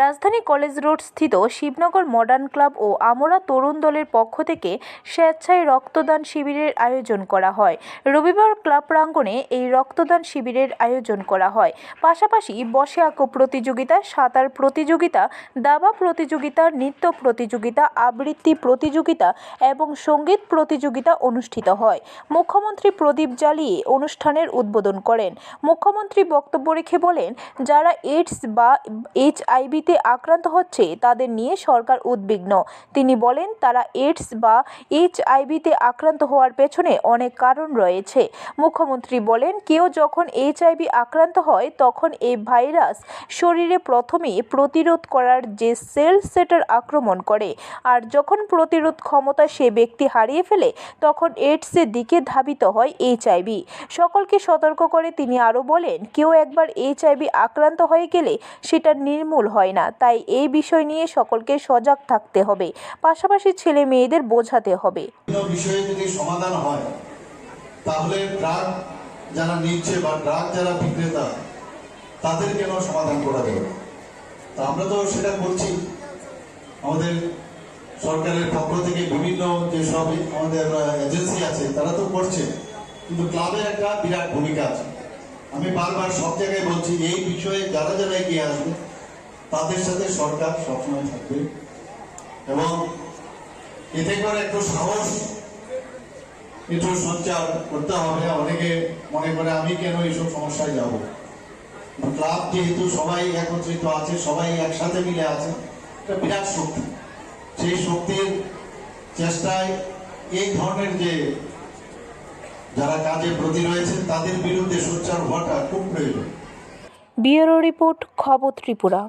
রাজধানী college road স্থিত Shibnagar modern club ও আমোরা তরুণ দলের পক্ষ থেকে স্বেচ্ছায় রক্তদান শিবিরের আয়োজন করা হয়। রবিবার ক্লাব প্রাঙ্গণে এই রক্তদান শিবিরের আয়োজন করা হয়। পাশাপাশি বসে আঁকো প্রতিযোগিতা, সাঁতার প্রতিযোগিতা, দাবা প্রতিযোগিতা, নৃত্য প্রতিযোগিতা, আবৃত্তি প্রতিযোগিতা এবং সংগীত প্রতিযোগিতা অনুষ্ঠিত হয়। মুখ্যমন্ত্রী প্রদীপ জ্বালিয়ে অনুষ্ঠানের উদ্বোধন করেন। মুখ্যমন্ত্রী বক্তব্য রেখে বলেন, যারা এইডস বা এইচআইভিতে আক্রান্ত হচ্ছে, তাদের নিয়ে সরকার উদ্বিগ্ন। তিনি বলেন, তারা এইডস বা এইচআইভিতে আক্রান্ত হওয়ার পেছনে অনেক কারণ রয়েছে। মুখ্যমন্ত্রী বলেন, কেউ যখন এইচআইভি আক্রান্ত হয়, তখন এই ভাইরাস শরীরে প্রথমে প্রতিরোধ করার যে সেল সেটার আক্রমণ করে। আর যখন প্রতিরোধ ক্ষমতা সে ব্যক্তি হারিয়ে ফেলে, তখন এইডসের দিকে ধাবিত হয় এইচআইভি সকলকে সতর্ক করে তিনি আরও বলেন, কেউ একবার এইচআইভি আক্রান্ত হয়ে গেলে সেটা নির্মূল হয়। না। তাই এই বিষয় নিয়ে সকলকে সজাগ থাকতে হবে। পাশাপাশি ছেলে মেয়েদের বোঝাতে হবে। সমাধান হয়, তাহলে ড্রাগ যারা নিচ্ছে বা ড্রাগ যারা বিক্রেতা তাদের কেন সমাধান করা যাবে তা আমরা তো সেটা করছি আমাদের সরকারের পক্ষ থেকে বিভিন্ন যেসব আমাদের এজেন্সি আছে, তারা তো করছে। কিন্তু ক্লাবের একটা বিরাট ভূমিকা আছে। আমি বারবার সব জায়গায় বলছি, এই বিষয়ে যারা যারা এগিয়ে আসবে তাদের সাথে সরকার সবসময় থাকবে। এবং এতে করে একটু সাহস, একটু সঞ্চার করতে হবে। অনেকে মনে করে, আমি কেন এইসব সমস্যায় যাব? ক্লাব যেহেতু সবাই একত্রিত আছে, সবাই একসাথে মিলে আছে এটা বিরাট শক্তি। সেই শক্তির চেষ্টায় এই ধরনের যে যারা কাজে প্রতি রয়েছেন, তাদের বিরুদ্ধে সোচ্চার হওয়াটা খুব প্রয়োজন। ব্যুরো রিপোর্ট, খবর ত্রিপুরা।